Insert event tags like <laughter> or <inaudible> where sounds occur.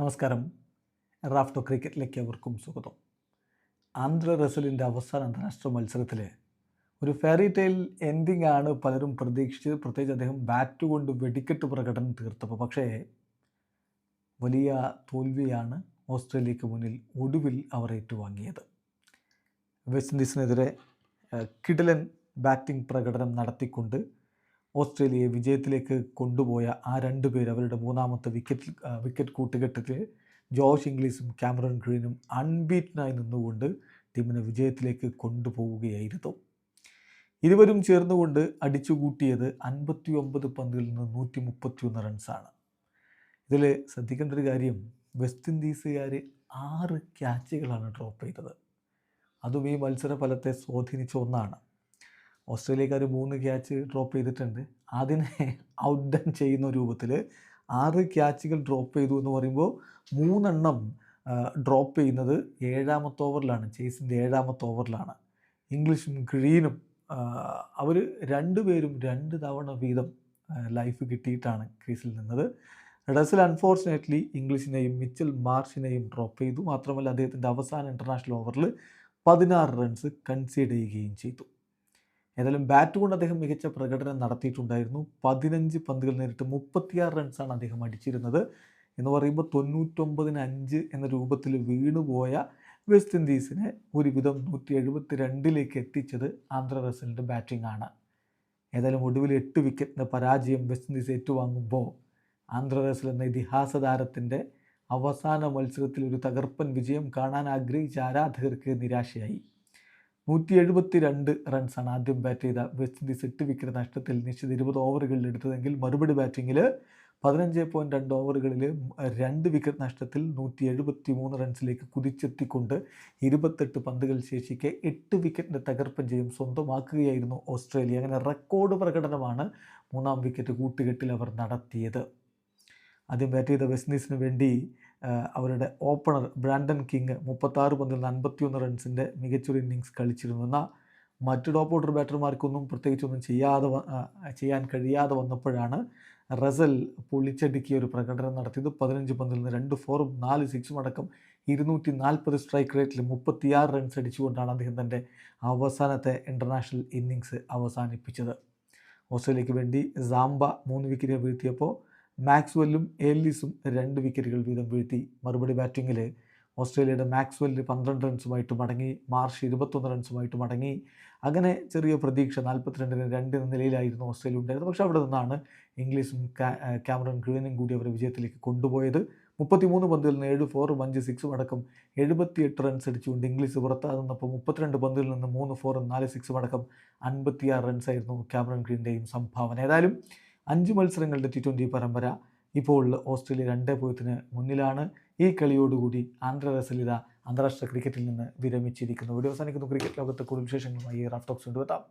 നമസ്കാരം. റാഫ്റ്റോ ക്രിക്കറ്റിലേക്ക് അവർക്കും സ്വാഗതം. ആന്ധ്ര റസലിന്റെ അവസാന അന്താരാഷ്ട്ര മത്സരത്തിൽ ഒരു ഫെയറി ടെയിൽ എൻഡിങ് ആണ് പലരും പ്രതീക്ഷിച്ചത്. പ്രത്യേകിച്ച് അദ്ദേഹം ബാറ്റ് കൊണ്ട് വെടിക്കെട്ട് പ്രകടനം തീർത്തപ്പോൾ. പക്ഷേ വലിയ തോൽവിയാണ് ഓസ്ട്രേലിയക്ക് മുന്നിൽ ഒടുവിൽ അവർ ഏറ്റുവാങ്ങിയത്. വെസ്റ്റ് ഇൻഡീസിനെതിരെ കിടലൻ ബാറ്റിംഗ് പ്രകടനം നടത്തിക്കൊണ്ട് ഓസ്ട്രേലിയയെ വിജയത്തിലേക്ക് കൊണ്ടുപോയ ആ രണ്ട് പേർ അവരുടെ മൂന്നാമത്തെ വിക്കറ്റ് വിക്കറ്റ് കൂട്ടുകെട്ടിൽ ജോഷ് ഇംഗ്ലീഷും ക്യാമറൺ ഗ്രീനും അൺബീറ്റനായി നിന്നുകൊണ്ട് ടീമിനെ വിജയത്തിലേക്ക് കൊണ്ടുപോവുകയായിരുന്നു. ഇരുവരും ചേർന്നുകൊണ്ട് അടിച്ചുകൂട്ടിയത് അൻപത്തി ഒമ്പത് പന്തിൽ നിന്ന് നൂറ്റി മുപ്പത്തി ഒന്ന് റൺസാണ് ഇതിൽ ശ്രദ്ധിക്കേണ്ട ഒരു കാര്യം വെസ്റ്റ് ഇൻഡീസുകാർ ആറ് ക്യാച്ചുകളാണ് ഡ്രോപ്പ് ചെയ്തത്. അതും ഈ മത്സര ഫലത്തെ സ്വാധീനിച്ച ഒന്നാണ്. ഓസ്ട്രേലിയക്കാർ മൂന്ന് ക്യാച്ച് ഡ്രോപ്പ് ചെയ്തിട്ടുണ്ട്. അതിനെ <laughs> ഔട്ട് ഡൺ ചെയ്യുന്ന രൂപത്തിൽ ആറ് ക്യാച്ചുകൾ ഡ്രോപ്പ് ചെയ്തു എന്ന് പറയുമ്പോൾ മൂന്നെണ്ണം ഡ്രോപ്പ് ചെയ്യുന്നത് ഏഴാമത്തെ ഓവറിലാണ് ചേസിന്റെ ഏഴാമത്തെ ഓവറിലാണ് ഇംഗ്ലീഷും ഗ്രീനും അവർ രണ്ടുപേരും രണ്ട് തവണ വീതം ലൈഫ് കിട്ടിയിട്ടാണ് ക്രീസിൽ നിന്നത്. റസൽ അൺഫോർച്ചുനേറ്റ്ലി ഇംഗ്ലീഷിനെയും മിച്ചൽ മാർഷിനെയും ഡ്രോപ്പ് ചെയ്തു. മാത്രമല്ല അദ്ദേഹത്തിന്റെ അവസാന ഇന്റർനാഷണൽ ഓവറിൽ പതിനാറ് റൺസ് കൺസീഡ് ചെയ്യുകയും ചെയ്തു. ഏതായാലും ബാറ്റ് കൊണ്ട് അദ്ദേഹം മികച്ച പ്രകടനം നടത്തിയിട്ടുണ്ടായിരുന്നു. പതിനഞ്ച് പന്തുകൾ നേരിട്ട് മുപ്പത്തിയാറ് റൺസാണ് അദ്ദേഹം അടിച്ചിരുന്നത്. എന്ന് പറയുമ്പോൾ തൊണ്ണൂറ്റൊമ്പതിന് അഞ്ച് എന്ന രൂപത്തിൽ വീണുപോയ വെസ്റ്റ് ഇൻഡീസിനെ ഒരുവിധം നൂറ്റി എഴുപത്തി രണ്ടിലേക്ക് എത്തിച്ചത് ആന്ധ്ര റസലിന്റെ ബാറ്റിംഗ് ആണ്. ഏതായാലും ഒടുവിൽ എട്ട് വിക്കറ്റിന്റെ പരാജയം വെസ്റ്റ് ഇൻഡീസ് ഏറ്റുവാങ്ങുമ്പോൾ ആന്ധ്ര റസൽ എന്ന ഇതിഹാസ താരത്തിന്റെ അവസാന മത്സരത്തിൽ ഒരു തകർപ്പൻ വിജയം കാണാൻ ആഗ്രഹിച്ച ആരാധകർക്ക് നിരാശയായി. നൂറ്റി എഴുപത്തി രണ്ട് റൺസാണ് ആദ്യം ബാറ്റ് ചെയ്ത വെസ്റ്റ് ഇൻഡീസ് എട്ട് വിക്കറ്റ് നഷ്ടത്തിൽ നിശ്ചിത ഇരുപത് ഓവറുകളിൽ എടുത്തതെങ്കിൽ മറുപടി ബാറ്റിങ്ങിൽ പതിനഞ്ച് പോയിന്റ് രണ്ട് ഓവറുകളിൽ രണ്ട് വിക്കറ്റ് നഷ്ടത്തിൽ നൂറ്റി എഴുപത്തി മൂന്ന് റൺസിലേക്ക് കുതിച്ചെത്തിക്കൊണ്ട് ഇരുപത്തെട്ട് പന്തുകൾ ശേഷിക്കെ എട്ട് വിക്കറ്റിന്റെ തകർപ്പൻ ചെയ്യും സ്വന്തമാക്കുകയായിരുന്നു ഓസ്ട്രേലിയ. അങ്ങനെ റെക്കോർഡ് പ്രകടനമാണ് മൂന്നാം വിക്കറ്റ് കൂട്ടുകെട്ടിൽ അവർ നടത്തിയത്. ആദ്യം ബാറ്റ് ചെയ്ത വെസ്റ്റ് ഇൻഡീസിന് വേണ്ടി അവരുടെ ഓപ്പണർ ബ്രാൻഡൻ കിങ് മുപ്പത്താറ് പന്തിൽ നിന്ന് അൻപത്തിയൊന്ന് റൺസിന്റെ മികച്ചൊരു ഇന്നിങ്സ് കളിച്ചിരുന്നു. എന്നാൽ മറ്റ് ടോപ്പ് ഓർഡർ ബാറ്റർമാർക്കൊന്നും പ്രത്യേകിച്ചൊന്നും ചെയ്യാതെ ചെയ്യാൻ കഴിയാതെ വന്നപ്പോഴാണ് റസൽ പൊളിച്ചടുക്കിയ ഒരു പ്രകടനം നടത്തിയത്. പതിനഞ്ച് പന്തിൽ നിന്ന് രണ്ട് ഫോറും നാല് സിക്സും അടക്കം ഇരുന്നൂറ്റി നാൽപ്പത് സ്ട്രൈക്ക് റേറ്റിൽ മുപ്പത്തിയാറ് റൺസ് അടിച്ചുകൊണ്ടാണ് അദ്ദേഹം തന്റെ അവസാനത്തെ ഇന്റർനാഷണൽ ഇന്നിങ്സ് അവസാനിപ്പിച്ചത്. ഓസ്ട്രേലിയക്ക് വേണ്ടി സാംബ മൂന്ന് വിക്കറ്റ് വീഴ്ത്തിയപ്പോൾ മാക്സ്വെല്ലും ഏലിസും രണ്ട് വിക്കറ്റുകൾ വീതം വീഴ്ത്തി. മറുപടി ബാറ്റിങ്ങിൽ ഓസ്ട്രേലിയയുടെ മാക്സ്വെല്ല് പന്ത്രണ്ട് റൺസുമായിട്ട് മടങ്ങി മാർഷ് ഇരുപത്തൊന്ന് റൺസുമായിട്ട് മടങ്ങി. അങ്ങനെ ചെറിയ പ്രതീക്ഷ നാൽപ്പത്തിരണ്ടിന് രണ്ട് എന്ന നിലയിലായിരുന്നു ഓസ്ട്രേലിയ ഉണ്ടായിരുന്നത്. പക്ഷേ അവിടെ നിന്നാണ് ഇംഗ്ലീഷും ക്യാമറൺ ഗ്രീനും കൂടി അവരെ വിജയത്തിലേക്ക് കൊണ്ടുപോയത്. മുപ്പത്തിമൂന്ന് പന്തിൽ നിന്ന് ഏഴ് ഫോറും അഞ്ച് സിക്സും അടക്കം എഴുപത്തിയെട്ട് റൺസ് അടിച്ചുകൊണ്ട് ഇംഗ്ലീഷ് പുറത്താകുന്നപ്പോൾ മുപ്പത്തിരണ്ട് പന്തിൽ നിന്ന് മൂന്ന് ഫോറും നാല് സിക്സും അടക്കം അൻപത്തിയാറ് റൺസായിരുന്നു ക്യാമറൺ ഗ്രീന്റെയും സംഭാവന. ഏതായാലും അഞ്ച് മത്സരങ്ങളുടെ ടി ട്വന്റി പരമ്പര ഇപ്പോൾ ഓസ്ട്രേലിയ രണ്ടേ പൂജ്യത്തിന് മുന്നിലാണ്. ഈ കളിയോടുകൂടി ആന്ധ്ര റസലിത അന്താരാഷ്ട്ര ക്രിക്കറ്റിൽ നിന്ന് വിരമിച്ചിരിക്കുന്നു. വീഡിയോ അവസാനിക്കുന്നു. ക്രിക്കറ്റ് ലോകത്ത് കൂടുതൽ വിശേഷങ്ങളുമായി റാഫ്റ്റോക്സ് കൊണ്ടുവെത്താം.